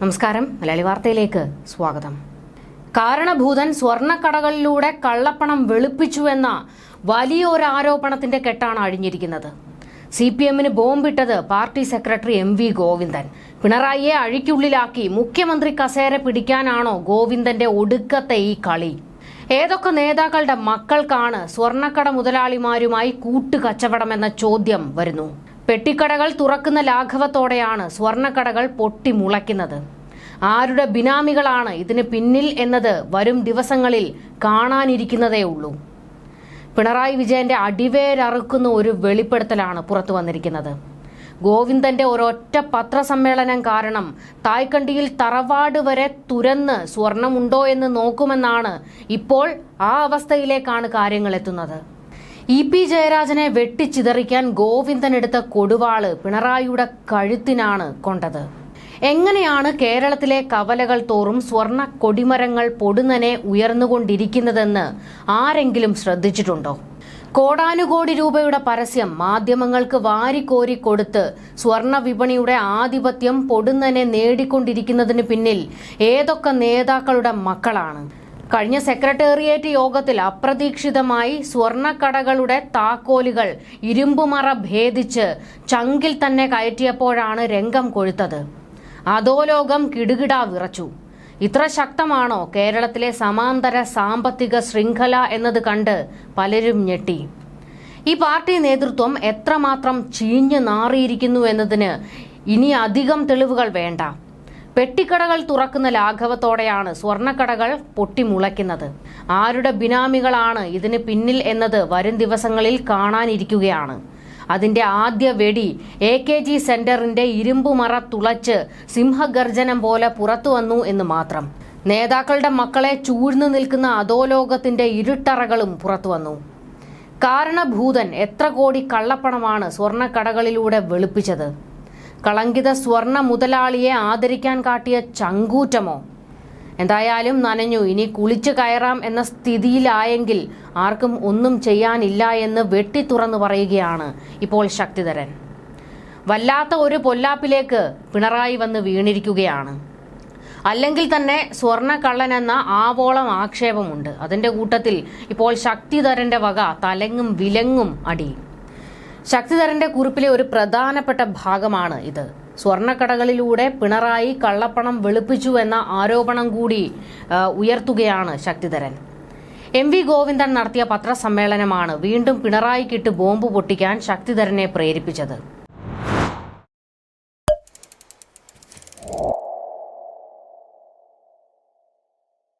നമസ്കാരം. മലയാളി വാർത്തയിലേക്ക് സ്വാഗതം. കാരണഭൂതൻ സ്വർണക്കടകളിലൂടെ കള്ളപ്പണം വെളുപ്പിച്ചുവെന്ന വലിയൊരു ആരോപണത്തിന്റെ കെട്ടാണ് അഴിഞ്ഞിരിക്കുന്നത്. സി പി എമ്മിന് ബോംബിട്ടത് party secretary M V Govindan. പിണറായിയെ അഴിക്കുള്ളിലാക്കി മുഖ്യമന്ത്രി കസേര പിടിക്കാനാണോ ഗോവിന്ദന്റെ ഒടുക്കത്തെ ഈ കളി? ഏതൊക്കെ നേതാക്കളുടെ മക്കൾക്കാണ് സ്വർണക്കട മുതലാളിമാരുമായി കൂട്ടുകച്ചവടമെന്ന ചോദ്യം വരുന്നു. പെട്ടിക്കടകൾ തുറക്കുന്ന ലാഘവത്തോടെയാണ് സ്വർണക്കടകൾ പൊട്ടിമുളയ്ക്കുന്നത് ആരുടെ ബിനാമികളാണ് ഇതിന് പിന്നിൽ എന്നത് വരും ദിവസങ്ങളിൽ കാണാനിരിക്കുന്നതേ ഉള്ളൂ. പിണറായി വിജയന്റെ അടിവേരറുക്കുന്ന ഒരു വെളിപ്പെടുത്തലാണ് പുറത്തു വന്നിരിക്കുന്നത്. ഗോവിന്ദന്റെ ഒരൊറ്റ പത്രസമ്മേളനം കാരണം തായ്ക്കണ്ടിയിൽ തറവാട് വരെ തുരന്ന് സ്വർണമുണ്ടോ എന്ന് നോക്കുമെന്നാണ് ഇപ്പോൾ ആ അവസ്ഥയിലേക്കാണ് കാര്യങ്ങൾ എത്തുന്നത്. ഇ പി ജയരാജനെ വെട്ടിച്ചിതറിക്കാൻ ഗോവിന്ദൻ എടുത്ത കൊടുവാൾ പിണറായിയുടെ കഴുത്തിനാണ് കൊണ്ടത്. എങ്ങനെയാണ് കേരളത്തിലെ കവലകൾ തോറും സ്വർണ കൊടിമരങ്ങൾ പൊടുന്നനെ ഉയർന്നുകൊണ്ടിരിക്കുന്നതെന്ന് ആരെങ്കിലും ശ്രദ്ധിച്ചിട്ടുണ്ടോ? കോടാനുകോടി രൂപയുടെ പരസ്യം മാധ്യമങ്ങൾക്ക് വാരിക്കോരി കൊടുത്ത് സ്വർണ വിപണിയുടെ ആധിപത്യം പൊടുന്നനെ നേടിക്കൊണ്ടിരിക്കുന്നതിന് പിന്നിൽ ഏതൊക്കെ നേതാക്കളുടെ മക്കളാണ്? കഴിഞ്ഞ സെക്രട്ടേറിയറ്റ് യോഗത്തിൽ അപ്രതീക്ഷിതമായി സ്വർണക്കടകളുടെ താക്കോലുകൾ ഇരുമ്പുമറ ഭേദിച്ച് ചങ്കിൽ തന്നെ കയറ്റിയപ്പോഴാണ് രംഗം കൊഴുത്തത്. അധോലോകം കിടുകിടാ വിറച്ചു. ഇത്ര ശക്തമാണോ കേരളത്തിലെ സമാന്തര സാമ്പത്തിക ശൃംഖല എന്നത് കണ്ട് പലരും ഞെട്ടി. ഈ പാർട്ടി നേതൃത്വം എത്രമാത്രം ചീഞ്ഞു നാറിയിരിക്കുന്നു എന്നതിന് ഇനി അധികം തെളിവുകൾ വേണ്ട. പെട്ടിക്കടകൾ തുറക്കുന്ന ലാഘവത്തോടെയാണ് സ്വർണക്കടകൾ പൊട്ടിമുളയ്ക്കുന്നത്. ആരുടെ ബിനാമികളാണ് ഇതിന് പിന്നിൽ എന്നത് വരും ദിവസങ്ങളിൽ കാണാനിരിക്കുകയാണ്. അതിന്റെ ആദ്യ വെടി എ കെ ജി സെന്ററിന്റെ ഇരുമ്പുമറ തുളച്ച് സിംഹഗർജനം പോലെ പുറത്തു വന്നു എന്ന് മാത്രം. നേതാക്കളുടെ മക്കളെ ചൂഴ്ന്നു നിൽക്കുന്ന അധോലോകത്തിന്റെ ഇരുട്ടറകളും പുറത്തു വന്നു. കാരണഭൂതൻ എത്ര കോടി കള്ളപ്പണമാണ് സ്വർണക്കടകളിലൂടെ വെളുപ്പിച്ചത്. കളങ്കിത സ്വർണ മുതലാളിയെ ആദരിക്കാൻ കാട്ടിയ ചങ്കൂറ്റമോ? എന്തായാലും നനഞ്ഞു. ഇനി കുളിച്ചു കയറാം എന്ന സ്ഥിതിയിലായെങ്കിൽ ആർക്കും ഒന്നും ചെയ്യാനില്ല എന്ന് വെട്ടി തുറന്നു പറയുകയാണ് ഇപ്പോൾ ശക്തിധരൻ. വല്ലാത്ത ഒരു പൊല്ലാപ്പിലേക്ക് പിണറായി വന്ന് വീണിരിക്കുകയാണ്. അല്ലെങ്കിൽ തന്നെ സ്വർണക്കള്ളൻ എന്ന ആവോളം ആക്ഷേപമുണ്ട്. അതിന്റെ കൂട്ടത്തിൽ ഇപ്പോൾ ശക്തിധരന്റെ വക തലങ്ങും വിലങ്ങും അടി. ശക്തിധരന്റെ കുറിപ്പിലെ ഒരു പ്രധാനപ്പെട്ട ഭാഗമാണ് ഇത്. സ്വർണക്കടകളിലൂടെ പിണറായി കള്ളപ്പണം വെളുപ്പിച്ചു എന്ന ആരോപണം കൂടി ഉയർത്തുകയാണ് ശക്തിധരൻ. എം വി ഗോവിന്ദൻ നടത്തിയ പത്രസമ്മേളനമാണ് വീണ്ടും പിണറായിക്കിട്ട് ബോംബ് പൊട്ടിക്കാൻ ശക്തിധരനെ പ്രേരിപ്പിച്ചത്.